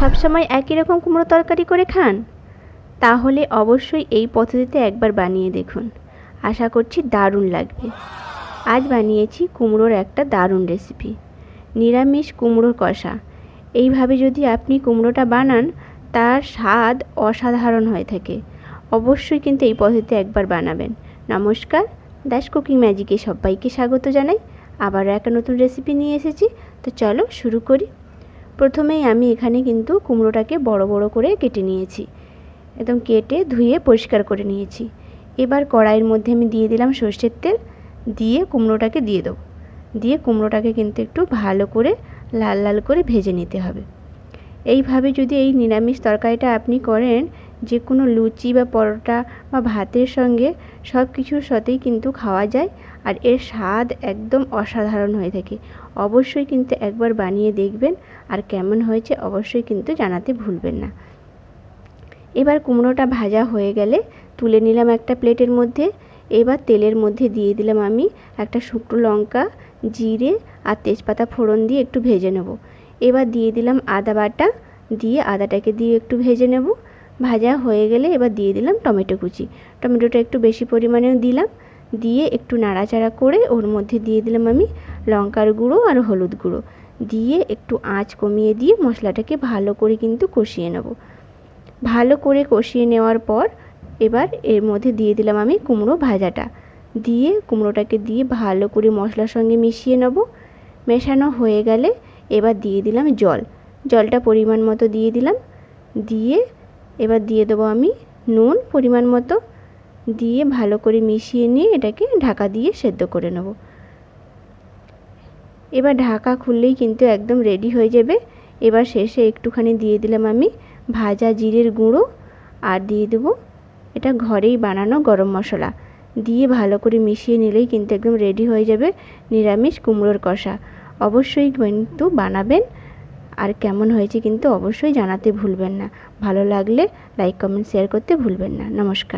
সবসময় একই রকম কুমড়ো তরকারি করে খান? তাহলে অবশ্যই এই পদ্ধতিতে একবার বানিয়ে দেখুন। আশা করছি দারুণ লাগবে। আজ বানিয়েছি কুমড়োর একটা দারুণ রেসিপি নিরামিষ কুমড়োর কষা। এইভাবে যদি আপনি কুমড়োটা বানান, তার স্বাদ অসাধারণ হয়ে থাকে। অবশ্যই কিন্তু এই পদ্ধতিতে একবার বানাবেন। নমস্কার, দাস কুকিং ম্যাজিকে সবাইকে স্বাগত জানাই। আবারও একটা নতুন রেসিপি নিয়ে এসেছি। তো চলো শুরু করি। প্রথমেই আমি এখানে কিন্তু কুমড়োটাকে বড় বড় করে কেটে নিয়েছি। একদম কেটে ধুয়ে পরিষ্কার করে নিয়েছি। এবার কড়াইয়ের মধ্যে আমি দিয়ে দিলাম সর্ষের তেল, দিয়ে কুমড়োটাকে দিয়ে দেবো। দিয়ে কুমড়োটাকে কিন্তু একটু ভালো করে লাল লাল করে ভেজে নিতে হবে। এইভাবে যদি এই নিরামিষ তরকারিটা আপনি করেন যে কোনো লুচি বা পরোটা বা ভাতের সঙ্গে সব কিছুর সাথেই কিন্তু খাওয়া যায় আর এর স্বাদ একদম অসাধারণ হয়ে থাকে। অবশ্যই কিন্তু একবার বানিয়ে দেখবেন আর কেমন হয়েছে অবশ্যই কিন্তু জানাতে ভুলবেন না। এবার কুমড়োটা ভাজা হয়ে গেলে তুলে নিলাম একটা প্লেটের মধ্যে। এবার তেলের মধ্যে দিয়ে দিলাম আমি একটা শুকনো লঙ্কা, জিরে আর তেজপাতা ফোড়ন দিয়ে একটু ভেজে নেব। এবার দিয়ে দিলাম আদা বাটা, দিয়ে আদাটাকে দিয়ে একটু ভেজে নেব। ভাজা হয়ে গেলে এবার দিয়ে দিলাম টমেটো কুচি। টমেটোটা একটু বেশি পরিমাণেও দিলাম। দিয়ে একটু নাড়াচাড়া করে ওর মধ্যে দিয়ে দিলাম আমি লঙ্কার গুঁড়ো আর হলুদ গুঁড়ো। দিয়ে একটু আঁচ কমিয়ে দিয়ে মশলাটাকে ভালো করে কিন্তু কষিয়ে নেব। ভালো করে কষিয়ে নেওয়ার পর এবার এর মধ্যে দিয়ে দিলাম আমি কুমড়ো ভাজাটা। দিয়ে কুমড়োটাকে দিয়ে ভালো করে মশলার সঙ্গে মিশিয়ে নেব। মেশানো হয়ে গেলে এবার দিয়ে দিলাম জল। জলটা পরিমাণ মতো দিয়ে দিলাম। দিয়ে এবার দিয়ে দেবো আমি নুন পরিমাণ মতো দিয়ে ভালো করে মিশিয়ে নিয়ে এটাকে ঢাকা দিয়ে সেদ্ধ করে নেব। এবার ঢাকা খুললেই কিন্তু একদম রেডি হয়ে যাবে। এবার শেষে একটুখানি দিয়ে দিলাম আমি ভাজা জিরের গুঁড়ো আর দিয়ে দেবো এটা ঘরেই বানানো গরম মশলা। দিয়ে ভালো করে মিশিয়ে নিলেই কিন্তু একদম রেডি হয়ে যাবে নিরামিষ কুমড়োর কষা। অবশ্যই কিন্তু বানাবেন আর কেমন হয়েছে কিন্তু অবশ্যই জানাতে ভুলবেন না। ভালো লাগলে লাইক কমেন্ট শেয়ার করতে ভুলবেন না। নমস্কার।